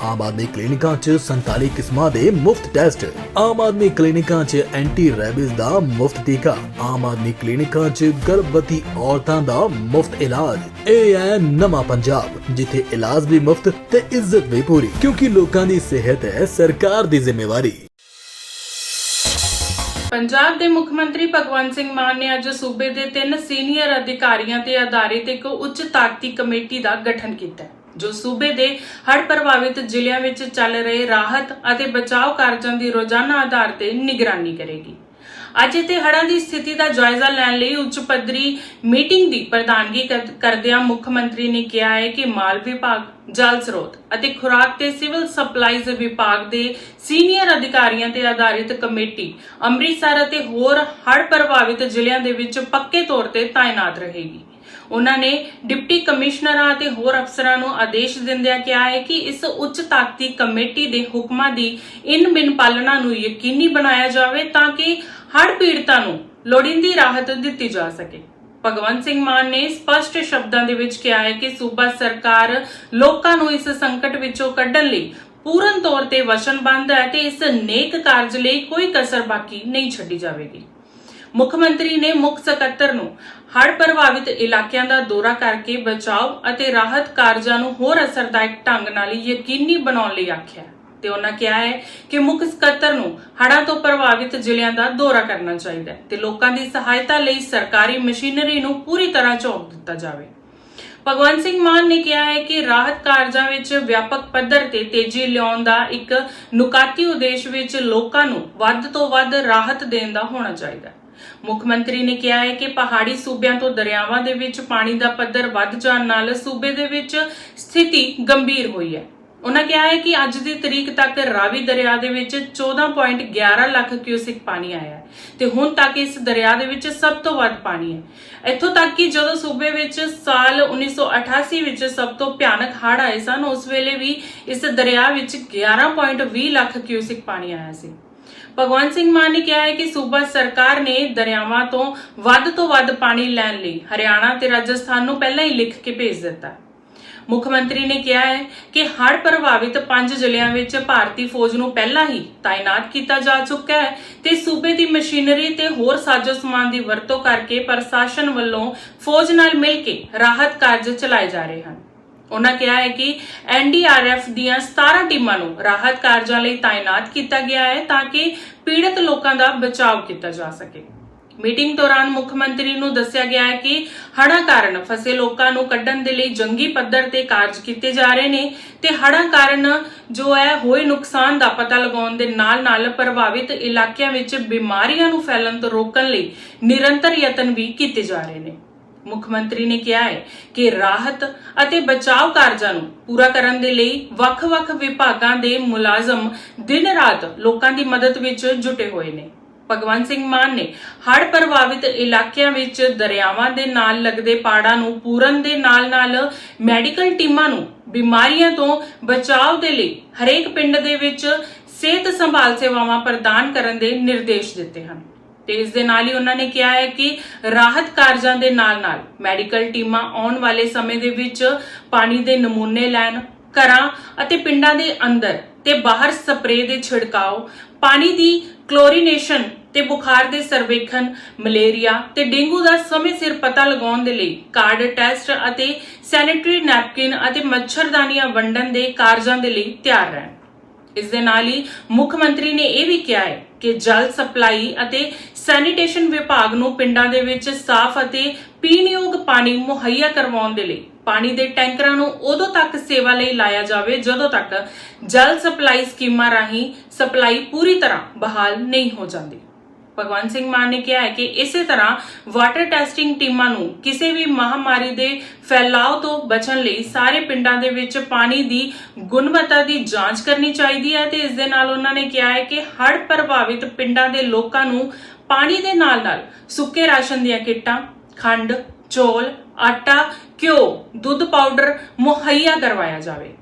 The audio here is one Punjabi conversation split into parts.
ਆਮ ਆਦਮੀ ਕਲੀਨਿਕਾਂ 'ਚ 47 ਕਿਸਮਾਂ ਦੇ ਮੁਫਤ ਟੈਸਟ। ਆਮ ਆਦਮੀ ਕਲੀਨਿਕਾਂ 'ਚ ਐਂਟੀ ਰੈਬਿਸ ਦਾ ਮੁਫਤ ਟੀਕਾ। ਆਮ ਆਦਮੀ ਕਲੀਨਿਕਾਂ 'ਚ ਗਰਭਵਤੀ ਔਰਤਾਂ ਦਾ ਮੁਫਤ ਇਲਾਜ। ਇਹ ਹੈ ਨਵਾਂ ਪੰਜਾਬ, ਜਿੱਥੇ ਇਲਾਜ ਵੀ ਮੁਫਤ ਤੇ ਇੱਜ਼ਤ ਵੀ ਪੂਰੀ। ਕਿਉਂਕਿ ਲੋਕਾਂ ਦੀ ਸਿਹਤ ਹੈ ਸਰਕਾਰ ਦੀ ਜ਼ਿੰਮੇਵਾਰੀ। ਪੰਜਾਬ ਦੇ ਮੁੱਖ ਮੰਤਰੀ ਭਗਵੰਤ ਸਿੰਘ ਮਾਨ ਨੇ ਅੱਜ ਸੂਬੇ ਦੇ ਤਿੰਨ ਸੀਨੀਅਰ ਅਧਿਕਾਰੀਆਂ ਤੇ ਆਧਾਰਿਤ ਇੱਕ ਉੱਚ ਤਾਕਤੀ ਕਮੇਟੀ ਦਾ ਗਠਨ ਕੀਤਾ ਜੋ ਸੂਬੇ ਦੇ ਹੜ੍ਹ ਪ੍ਰਭਾਵਿਤ ਜ਼ਿਲ੍ਹਿਆਂ ਵਿੱਚ ਚੱਲ ਰਹੇ ਰਾਹਤ ਅਤੇ ਬਚਾਓ ਕਾਰਜਾਂ ਦੀ ਰੋਜ਼ਾਨਾ ਆਧਾਰ ਤੇ ਨਿਗਰਾਨੀ ਕਰੇਗੀ। ਅੱਜ ਇੱਥੇ ਹੜ੍ਹਾਂ ਦੀ ਸਥਿਤੀ ਦਾ ਜਾਇਜ਼ਾ ਲੈਣ ਲਈ ਉੱਚ ਪੱਧਰੀ ਮੀਟਿੰਗ ਦੀ ਪ੍ਰਧਾਨਗੀ ਕਰਦਿਆਂ ਮੁੱਖ ਮੰਤਰੀ ਨੇ ਕਿਹਾ ਹੈ ਕਿ ਮਾਲ ਵਿਭਾਗ, ਜਲ ਸਰੋਤ ਅਤੇ ਖੁਰਾਕ ਤੇ ਸਿਵਲ ਸਪਲਾਈਜ਼ ਵਿਭਾਗ ਦੇ ਸੀਨੀਅਰ ਅਧਿਕਾਰੀਆਂ ਤੇ ਆਧਾਰਿਤ ਕਮੇਟੀ ਅੰਮ੍ਰਿਤਸਰ ਅਤੇ ਹੋਰ ਹੜ੍ਹ ਪ੍ਰਭਾਵਿਤ ਜ਼ਿਲ੍ਹਿਆਂ ਦੇ ਵਿੱਚ ਪੱਕੇ ਤੌਰ ਤੇ ਤਾਇਨਾਤ ਰਹੇਗੀ। ਉਹਨਾਂ ਨੇ ਡਿਪਟੀ ਕਮਿਸ਼ਨਰਾਂ ਅਤੇ ਹੋਰ ਅਫਸਰਾਂ ਨੂੰ ਆਦੇਸ਼ ਦਿੰਦਿਆਂ ਕਿਹਾ ਹੈ ਕਿ ਇਸ ਉੱਚ ਤਾਕਤੀ ਕਮੇਟੀ ਦੇ ਹੁਕਮਾਂ ਦੀ ਇਨ ਬਿਨ ਪਾਲਣਾ ਨੂੰ ਯਕੀਨੀ ਬਣਾਇਆ ਜਾਵੇ ਤਾਂ ਕਿ ਹੜ੍ਹ ਪੀੜਤਾਂ ਨੂੰ ਲੋੜੀਂਦੀ ਰਾਹਤ ਦਿੱਤੀ ਜਾ ਸਕੇ। ਭਗਵੰਤ ਸਿੰਘ ਮਾਨ ਨੇ ਸਪਸ਼ਟ ਸ਼ਬਦਾਂ ਦੇ ਵਿੱਚ ਕਿਹਾ ਹੈ ਕਿ ਸੂਬਾ ਸਰਕਾਰ ਲੋਕਾਂ ਨੂੰ ਇਸ ਸੰਕਟ ਵਿੱਚੋਂ ਕੱਢਣ ਲਈ ਪੂਰਨ ਤੌਰ ਤੇ ਵਚਨਬੱਧ ਹੈ ਤੇ ਇਸ ਨੇਕ ਕਾਰਜ ਲਈ ਕੋਈ ਕਸਰ ਬਾਕੀ ਨਹੀਂ ਛੱਡੀ ਜਾਵੇਗੀ। ਮੁੱਖ ਮੰਤਰੀ ਨੇ ਮੁੱਖ ਸਕੱਤਰ ਨੂੰ ਹੜ੍ਹ ਪ੍ਰਭਾਵਿਤ ਇਲਾਕਿਆਂ ਦਾ ਦੌਰਾ ਕਰਕੇ ਬਚਾਓ ਅਤੇ ਰਾਹਤ ਕਾਰਜਾਂ ਨੂੰ ਹੋਰ ਅਸਰਦਾਇਕ ਢੰਗ ਨਾਲ ਯਕੀਨੀ ਬਣਾਉਣ ਲਈ ਆਖਿਆ ਤੇ ਉਹਨਾਂ ਕਿਹਾ ਹੈ ਕਿ ਮੁੱਖ ਸਕੱਤਰ ਨੂੰ ਹੜ੍ਹਾਂ ਤੋਂ ਪ੍ਰਭਾਵਿਤ ਜ਼ਿਲ੍ਹਿਆਂ ਦਾ ਦੌਰਾ ਕਰਨਾ ਚਾਹੀਦਾ ਹੈ ਤੇ ਲੋਕਾਂ ਦੀ ਸਹਾਇਤਾ ਲਈ ਸਰਕਾਰੀ ਮਸ਼ੀਨਰੀ ਨੂੰ ਪੂਰੀ ਤਰ੍ਹਾਂ ਝੋਕ ਦਿੱਤਾ ਜਾਵੇ। ਭਗਵੰਤ ਸਿੰਘ ਮਾਨ ਨੇ ਕਿਹਾ ਹੈ ਕਿ ਰਾਹਤ ਕਾਰਜਾਂ ਵਿੱਚ ਵਿਆਪਕ ਪੱਧਰ ਤੇ ਤੇਜ਼ੀ ਲਿਆਉਣ ਦਾ ਇੱਕ ਨੁਕਾਤੀ ਉਦੇਸ਼ ਵਿੱਚ ਲੋਕਾਂ ਨੂੰ ਵੱਧ ਤੋਂ ਵੱਧ ਰਾਹਤ ਦੇਣ ਦਾ ਹੋਣਾ ਚਾਹੀਦਾ ਹੈ। ਮੁੱਖ ਮੰਤਰੀ ਨੇ ਕਿਹਾ ਹੈ ਕਿ ਪਹਾੜੀ ਸੂਬਿਆਂ ਤੋਂ ਦਰਿਆਵਾਂ ਦੇ ਵਿੱਚ ਪਾਣੀ ਦਾ ਪੱਧਰ ਵੱਧ ਜਾਣ ਨਾਲ ਸੂਬੇ ਦੇ ਵਿੱਚ ਸਥਿਤੀ ਗੰਭੀਰ ਹੋਈ ਹੈ। ਉਹਨਾਂ ਕਿਹਾ ਹੈ ਕਿ ਅੱਜ ਦੀ ਤਰੀਕ ਤੱਕ ਰਾਵੀ ਦਰਿਆ ਦੇ ਵਿੱਚ 14.11 ਲੱਖ ਕਿਊਸਿਕ ਪਾਣੀ ਆਇਆ ਹੈ ਤੇ ਹੁਣ ਤੱਕ ਇਸ ਦਰਿਆ ਦੇ ਵਿੱਚ ਸਭ ਤੋਂ ਵੱਧ ਪਾਣੀ ਹੈ। ਇੱਥੋਂ ਤੱਕ ਕਿ ਜਦੋਂ ਸੂਬੇ ਵਿੱਚ ਸਾਲ 1988 ਵਿੱਚ ਸਭ ਤੋਂ ਭਿਆਨਕ ਹੜ੍ਹ ਆਏ ਸਨ, ਉਸ ਵੇਲੇ ਵੀ ਇਸ ਦਰਿਆ ਵਿੱਚ 11.20 ਲੱਖ ਕਿਊਸਿਕ ਪਾਣੀ ਆਇਆ ਸੀ। ਭਗਵੰਤ ਸਿੰਘ ਮਾਨ ਨੇ ਕਿਹਾ ਹੈ ਕਿ ਸੂਬਾ ਸਰਕਾਰ ਨੇ ਦਰਿਆਵਾਂ ਤੋਂ ਵੱਧ ਤੋਂ ਵੱਧ ਪਾਣੀ ਲੈਣ ਲਈ ਹਰਿਆਣਾ ਤੇ ਰਾਜਸਥਾਨ ਨੂੰ ਪਹਿਲਾਂ ਹੀ ਲਿਖ ਕੇ ਭੇਜ ਦਿੱਤਾ। ਮੁੱਖ ਮੰਤਰੀ ਨੇ ਕਿਹਾ ਹੈ ਕਿ ਹੜ੍ਹ ਪ੍ਰਭਾਵਿਤ ਪੰਜ ਜ਼ਿਲ੍ਹਿਆਂ ਵਿੱਚ ਭਾਰਤੀ ਫੌਜ ਨੂੰ ਪਹਿਲਾਂ ਹੀ ਤਾਇਨਾਤ ਕੀਤਾ ਜਾ ਚੁੱਕਾ ਹੈ ਤੇ ਸੂਬੇ ਦੀ ਮਸ਼ੀਨਰੀ ਤੇ ਹੋਰ ਸਾਜ਼ੋ ਸਮਾਨ ਦੀ ਵਰਤੋਂ ਕਰਕੇ ਪ੍ਰਸ਼ਾਸਨ ਵੱਲੋਂ ਫੌਜ ਨਾਲ ਮਿਲ ਕੇ ਰਾਹਤ ਕਾਰਜ ਚਲਾਏ ਜਾ ਰਹੇ ਹਨ। ਉਹਨਾਂ ਕਿਹਾ ਹੈ ਕਿ ਐਨਡੀਆਰਐਫ ਦੀਆਂ 17 ਟੀਮਾਂ ਨੂੰ ਰਾਹਤ ਕਾਰਜਾਂ ਲਈ ਤਾਇਨਾਤ ਕੀਤਾ ਗਿਆ ਹੈ ਤਾਂ ਕਿ ਪੀੜਤ ਲੋਕਾਂ ਦਾ ਬਚਾਅ ਕੀਤਾ ਜਾ ਸਕੇ। ਮੀਟਿੰਗ ਦੌਰਾਨ ਮੁੱਖ ਮੰਤਰੀ ਨੂੰ ਦੱਸਿਆ ਗਿਆ ਹੈ ਕਿ ਹੜ੍ਹਾਂ ਕਾਰਨ ਫਸੇ ਲੋਕਾਂ ਨੂੰ ਕੱਢਣ ਦੇ ਲਈ ਜੰਗੀ ਪੱਧਰ ਤੇ ਕਾਰਜ ਕੀਤੇ ਜਾ ਰਹੇ ਨੇ ਤੇ ਹੜ੍ਹਾਂ ਕਾਰਨ ਜੋ ਹੈ ਹੋਏ ਨੁਕਸਾਨ ਦਾ ਪਤਾ ਲਗਾਉਣ ਦੇ ਨਾਲ-ਨਾਲ ਪ੍ਰਭਾਵਿਤ ਇਲਾਕਿਆਂ ਵਿੱਚ ਬਿਮਾਰੀਆਂ ਨੂੰ ਫੈਲਣ ਤੋਂ ਰੋਕਣ ਲਈ ਨਿਰੰਤਰ ਯਤਨ ਵੀ ਕੀਤੇ ਜਾ ਰਹੇ ਨੇ। ਮੁੱਖ ਮੰਤਰੀ ਨੇ ਕਿਹਾ ਹੈ ਕਿ ਰਾਹਤ ਅਤੇ ਬਚਾਓ ਕਾਰਜਾਂ ਨੂੰ ਪੂਰਾ ਕਰਨ ਦੇ ਲਈ ਵੱਖ-ਵੱਖ ਵਿਭਾਗਾਂ ਦੇ ਮੁਲਾਜ਼ਮ ਦਿਨ-ਰਾਤ ਲੋਕਾਂ ਦੀ ਮਦਦ ਵਿੱਚ ਜੁਟੇ ਹੋਏ ਨੇ। ਭਗਵੰਤ ਸਿੰਘ ਮਾਨ ਨੇ ਹੜ੍ਹ ਪ੍ਰਭਾਵਿਤ ਇਲਾਕਿਆਂ ਵਿੱਚ ਦਰਿਆਵਾਂ ਦੇ ਨਾਲ ਲੱਗਦੇ ਪਾੜਾਂ ਨੂੰ ਪੂਰਨ ਦੇ ਨਾਲ-ਨਾਲ ਮੈਡੀਕਲ ਟੀਮਾਂ ਨੂੰ ਬਿਮਾਰੀਆਂ ਤੋਂ ਬਚਾਅ ਦੇ ਲਈ ਹਰੇਕ ਪਿੰਡ ਦੇ ਵਿੱਚ ਸਿਹਤ ਸੰਭਾਲ ਸੇਵਾਵਾਂ ਪ੍ਰਦਾਨ ਕਰਨ ਦੇ ਨਿਰਦੇਸ਼ ਦਿੱਤੇ ਹਨ। ਤੇ ਇਸ ਦੇ ਨਾਲ ਹੀ ਉਹਨਾਂ ਨੇ ਕਿਹਾ ਹੈ ਕਿ ਰਾਹਤ ਕਾਰਜਾਂ ਦੇ ਨਾਲ-ਨਾਲ ਮੈਡੀਕਲ ਟੀਮਾਂ ਆਉਣ ਵਾਲੇ ਸਮੇਂ ਦੇ ਵਿੱਚ ਪਾਣੀ ਦੇ ਨਮੂਨੇ ਲੈਣ, ਘਰਾਂ ਅਤੇ ਪਿੰਡਾਂ ਦੇ ਅੰਦਰ ਤੇ ਬਾਹਰ ਸਪਰੇਅ ਦੇ ਛਿੜਕਾਓ, ਪਾਣੀ ਦੀ ਕਲੋਰੀਨੇਸ਼ਨ ਤੇ ਬੁਖਾਰ ਦੇ ਸਰਵੇਖਣ, ਮਲੇਰੀਆ ਤੇ ਡੇਂਗੂ ਦਾ ਸਮੇਂ ਸਿਰ ਪਤਾ ਲਗਾਉਣ ਦੇ ਲਈ ਕਾਰਡ ਟੈਸਟ ਅਤੇ ਸੈਨੀਟਰੀ ਨੈਪਕਿਨ ਅਤੇ ਮੱਛਰਦਾਨੀਆਂ ਵੰਡਣ ਦੇ ਕਾਰਜਾਂ ਦੇ ਲਈ ਤਿਆਰ ਰਹਿਣ। ਇਸ ਦੇ ਨਾਲ ਹੀ ਮੁੱਖ ਮੰਤਰੀ ਨੇ ਇਹ ਵੀ ਕਿਹਾ ਹੈ ਕਿ ਜਲ ਸਪਲਾਈ ਅਤੇ ਸੈਨੀਟੇਸ਼ਨ ਵਿਭਾਗ ਨੂੰ ਪਿੰਡਾਂ ਦੇ ਵਿੱਚ ਸਾਫ਼ ਅਤੇ ਪੀਣਯੋਗ ਪਾਣੀ ਮੁਹੱਈਆ ਕਰਵਾਉਣ ਦੇ ਲਈ ਪਾਣੀ ਦੇ ਟੈਂਕਰਾਂ ਨੂੰ ਉਦੋਂ ਤੱਕ ਸੇਵਾ ਲਈ ਲਾਇਆ ਜਾਵੇ ਜਦੋਂ ਤੱਕ ਜਲ ਸਪਲਾਈ ਸਕੀਮਾਂ ਰਾਹੀਂ ਸਪਲਾਈ ਪੂਰੀ ਤਰ੍ਹਾਂ ਬਹਾਲ ਨਹੀਂ ਹੋ ਜਾਂਦੀ। ਭਗਵੰਤ ਸਿੰਘ ਮਾਨ ਨੇ ਕਿਹਾ ਹੈ ਕਿ ਇਸੇ ਤਰ੍ਹਾਂ ਵਾਟਰ ਟੈਸਟਿੰਗ ਟੀਮਾਂ ਨੂੰ ਕਿਸੇ ਵੀ ਮਹਾਮਾਰੀ ਦੇ ਫੈਲਾਅ ਤੋਂ ਬਚਣ ਲਈ ਸਾਰੇ ਪਿੰਡਾਂ ਦੇ ਵਿੱਚ ਪਾਣੀ ਦੀ ਗੁਣਵੱਤਾ ਦੀ ਜਾਂਚ ਕਰਨੀ ਚਾਹੀਦੀ ਹੈ ਤੇ ਇਸ ਦੇ ਨਾਲ ਉਹਨਾਂ ਨੇ ਕਿਹਾ ਹੈ ਕਿ ਹੜ੍ਹ ਪ੍ਰਭਾਵਿਤ ਪਿੰਡਾਂ ਦੇ ਲੋਕਾਂ ਨੂੰ ਪਾਣੀ ਦੇ ਨਾਲ-ਨਾਲ ਸੁੱਕੇ ਰਾਸ਼ਨ ਦੀਆਂ ਕਿੱਟਾਂ ਖੰਡ, ਚੌਲ, ਆਟਾ, ਘਿਓ, ਦੁੱਧ ਪਾਊਡਰ ਮੁਹੱਈਆ ਕਰਵਾਇਆ ਜਾਵੇ।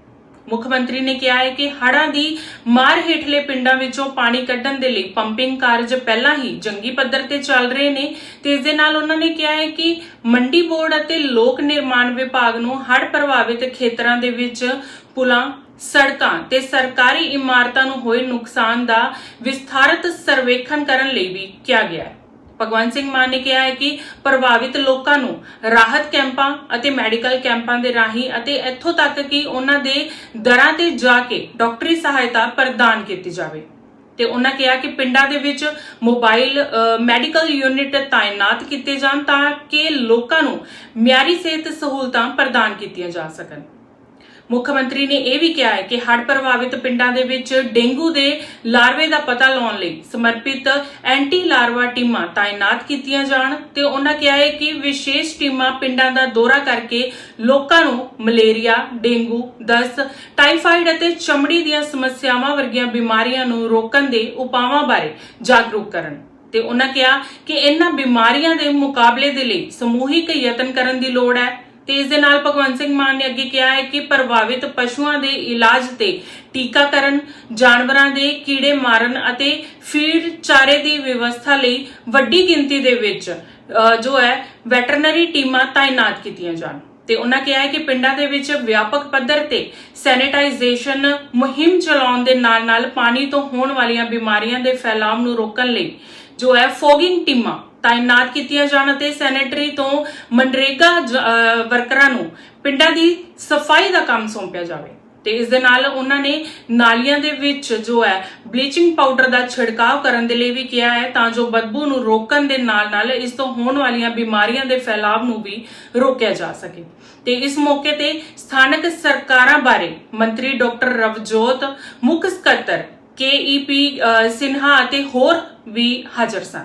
ਮੁੱਖ ਮੰਤਰੀ ਨੇ ਕਿਹਾ ਹੈ ਕਿ ਹੜ੍ਹਾਂ ਦੀ ਮਾਰ ਹੇਠਲੇ ਪਿੰਡਾਂ ਵਿੱਚੋਂ ਪਾਣੀ ਕੱਢਣ ਦੇ ਲਈ ਪੰਪਿੰਗ ਕਾਰਜ ਪਹਿਲਾਂ ਹੀ ਜੰਗੀ ਪੱਧਰ ਤੇ ਚੱਲ ਰਹੇ ਨੇ ਤੇ ਇਸ ਦੇ ਨਾਲ ਉਹਨਾਂ ਨੇ ਕਿਹਾ ਹੈ ਕਿ ਮੰਡੀ ਬੋਰਡ ਅਤੇ ਲੋਕ ਨਿਰਮਾਣ ਵਿਭਾਗ ਨੂੰ ਹੜ੍ਹ ਪ੍ਰਭਾਵਿਤ ਖੇਤਰਾਂ ਦੇ ਵਿੱਚ ਪੁਲਾਂ, ਸੜਕਾਂ ਤੇ ਸਰਕਾਰੀ ਇਮਾਰਤਾਂ ਨੂੰ ਹੋਏ ਨੁਕਸਾਨ ਦਾ ਵਿਸਥਾਰਤ ਸਰਵੇਖਣ ਕਰਨ ਲਈ ਵੀ ਕਿਹਾ ਗਿਆ ਹੈ। ਭਗਵੰਤ ਸਿੰਘ ਮਾਨ ਨੇ ਕਿਹਾ ਹੈ ਕਿ ਪ੍ਰਭਾਵਿਤ ਲੋਕਾਂ ਨੂੰ ਰਾਹਤ ਕੈਂਪਾਂ ਅਤੇ ਮੈਡੀਕਲ ਕੈਂਪਾਂ ਦੇ ਰਾਹੀਂ ਅਤੇ ਇੱਥੋਂ ਤੱਕ ਕਿ ਉਹਨਾਂ ਦੇ ਦਰਾਂ ਤੇ ਜਾ ਕੇ ਡਾਕਟਰੀ ਸਹਾਇਤਾ ਪ੍ਰਦਾਨ ਕੀਤੀ ਜਾਵੇ। ਤੇ ਉਹਨਾਂ ਕਿਹਾ ਕਿ ਪਿੰਡਾਂ ਦੇ ਵਿੱਚ ਮੋਬਾਈਲ ਮੈਡੀਕਲ ਯੂਨਿਟ ਤਾਇਨਾਤ ਕੀਤੇ ਜਾਣ ਤਾਂ ਕਿ ਲੋਕਾਂ ਨੂੰ ਮਿਆਰੀ ਸਿਹਤ ਸਹੂਲਤਾਂ ਪ੍ਰਦਾਨ ਕੀਤੀਆਂ ਜਾ ਸਕਣ। ਮੁੱਖ ਮੰਤਰੀ ਨੇ ਇਹ ਵੀ ਕਿਹਾ ਹੈ ਕਿ ਹੜ੍ਹ ਪ੍ਰਭਾਵਿਤ ਪਿੰਡਾਂ ਦੇ ਵਿੱਚ ਡੇਂਗੂ ਦੇ ਲਾਰਵੇ ਦਾ ਪਤਾ ਲਾਉਣ ਲਈ ਸਮਰਪਿਤ ਐਂਟੀ ਲਾਰਵਾ ਟੀਮਾਂ ਤਾਇਨਾਤ ਕੀਤੀਆਂ ਜਾਣ ਤੇ ਉਹਨਾਂ ਕਿਹਾ ਹੈ ਕਿ ਵਿਸ਼ੇਸ਼ ਟੀਮਾਂ ਪਿੰਡਾਂ ਦਾ ਦੌਰਾ ਕਰਕੇ ਲੋਕਾਂ ਨੂੰ ਮਲੇਰੀਆ, ਡੇਂਗੂ ਦਸਤ ਟਾਈਫਾਈਡ ਅਤੇ ਚਮੜੀ ਦੀਆਂ ਸਮੱਸਿਆਵਾਂ ਵਰਗੀਆਂ ਬਿਮਾਰੀਆਂ ਨੂੰ ਰੋਕਣ ਦੇ ਉਪਾਵਾਂ ਬਾਰੇ ਜਾਗਰੂਕ ਕਰਨ। ਤੇ ਉਹਨਾਂ ਕਿਹਾ ਕਿ ਇਹਨਾਂ ਬਿਮਾਰੀਆਂ ਦੇ ਮੁਕਾਬਲੇ ਦੇ ਲਈ ਸਮੂਹਿਕ ਯਤਨ ਕਰਨ ਦੀ ਲੋੜ ਹੈ। ਤੇ ਇਸ ਦੇ ਨਾਲ ਭਗਵੰਤ ਸਿੰਘ ਮਾਨ ਨੇ ਅੱਗੇ ਕਿਹਾ ਹੈ ਕਿ ਪ੍ਰਭਾਵਿਤ ਪਸ਼ੂਆਂ ਦੇ ਇਲਾਜ ਤੇ ਟੀਕਾਕਰਨ, ਜਾਨਵਰਾਂ ਦੇ ਕੀੜੇ ਮਾਰਨ ਅਤੇ ਫੀਡ ਚਾਰੇ ਦੀ ਵਿਵਸਥਾ ਲਈ ਵੱਡੀ ਗਿਣਤੀ ਦੇ ਵਿੱਚ ਜੋ ਹੈ, ਵੈਟਰਨਰੀ ਟੀਮਾਂ ਤਾਇਨਾਤ ਕੀਤੀਆਂ ਜਾਣ। ਤੇ ਉਹਨਾਂ ਕਿਹਾ ਹੈ ਕਿ ਪਿੰਡਾਂ ਦੇ ਵਿੱਚ ਵਿਆਪਕ ਪੱਧਰ ਤੇ ਸੈਨੀਟਾਈਜੇਸ਼ਨ ਮੁਹਿੰਮ ਚਲਾਉਣ ਦੇ ਨਾਲ-ਨਾਲ ਪਾਣੀ ਤੋਂ ਹੋਣ ਵਾਲੀਆਂ ਬਿਮਾਰੀਆਂ ਦੇ ਫੈਲਾਅ ਨੂੰ ਰੋਕਣ ਲਈ ਜੋ ਹੈ, ਫੋਗਿੰਗ ਟੀਮਾਂ ਤਾਇਨਾਤ ਕੀਤੀਆਂ ਜਾਣ ਅਤੇ ਸੈਨੇਟਰੀ ਤੋਂ ਮਨਰੇਗਾ ਵਰਕਰਾਂ ਨੂੰ ਪਿੰਡਾਂ ਦੀ ਸਫ਼ਾਈ ਦਾ ਕੰਮ ਸੌਂਪਿਆ ਜਾਵੇ। ਤੇ ਇਸ ਦੇ ਨਾਲ ਉਹਨਾਂ ਨੇ ਨਾਲੀਆਂ ਦੇ ਵਿੱਚ ਜੋ ਹੈ ਬਲੀਚਿੰਗ ਪਾਊਡਰ ਦਾ ਛਿੜਕਾਅ ਕਰਨ ਦੇ ਲਈ ਵੀ ਕਿਹਾ ਹੈ ਤਾਂ ਜੋ ਬਦਬੂ ਨੂੰ ਰੋਕਣ ਦੇ ਨਾਲ-ਨਾਲ ਇਸ ਤੋਂ ਹੋਣ ਵਾਲੀਆਂ ਬਿਮਾਰੀਆਂ ਦੇ ਫੈਲਾਵ ਨੂੰ ਵੀ ਰੋਕਿਆ ਜਾ ਸਕੇ। ਤੇ ਇਸ ਮੌਕੇ ਤੇ ਸਥਾਨਕ ਸਰਕਾਰਾਂ ਬਾਰੇ ਮੰਤਰੀ ਡਾਕਟਰ ਰਵਜੋਤ ਮੁੱਖ ਸਕੱਤਰ ਕੇਈਪੀ ਸਿਨਹਾ ਅਤੇ ਹੋਰ ਵੀ ਹਾਜ਼ਰ ਸਨ।